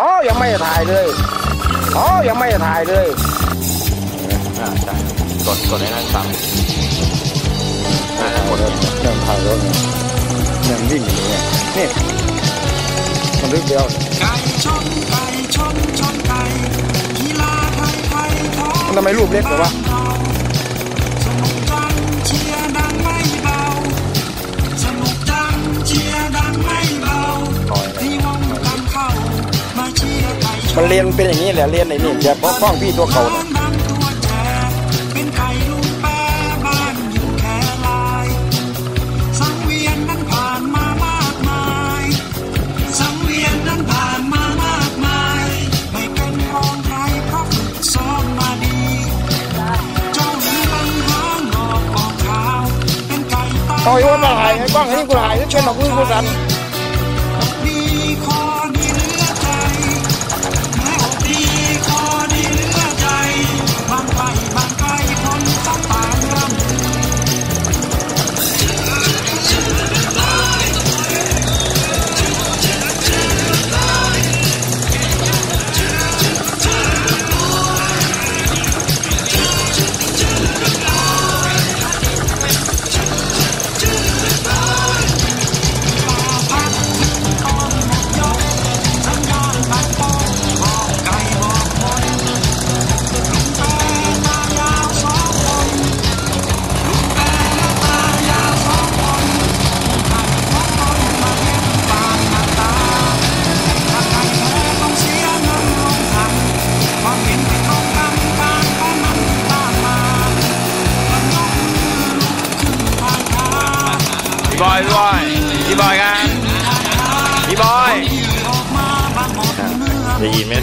อ๋อ ยังไม่ถ่ายเลย อ๋อ ยังไม่ถ่ายเลยอ่าใช่กดกดให้นั่นซ้ำน่าจะกดเริ่มถ่ายรถเนี่ยเนี่ยมันวิ่งอยู่เนี่ยนี่มันลึกเดียวไก่ชนไก่ชนชนไก่กีฬาไทยไทยท้องมันทำไมรูปเล็กเลยวะ มันนเรียนเป็นอย่างนี้แหละเรียนไอ้นี่อย่าเพราะกล้องพี่ตัวเก่าเนี่ยดังตัวแจเป็นไก่ลูกแปรบ้านอยู่แค่ลายสังเวียนนั้นผ่านมามากมายสังเวียนนั้นผ่านมามากมายไม่เป็นรองใครเพราะฝึกซ้อมมาดีเจ้าเรืองหางออกออกขาวเป็นไก่ตาเอาไอ้ว่ามาถ่ายไอ้กล้องไอ้นี่กูถ่ายแล้วเชิญออกมือกูสั่น บอยด้วยพี่บอยกันพี่บอยได้ยินไหม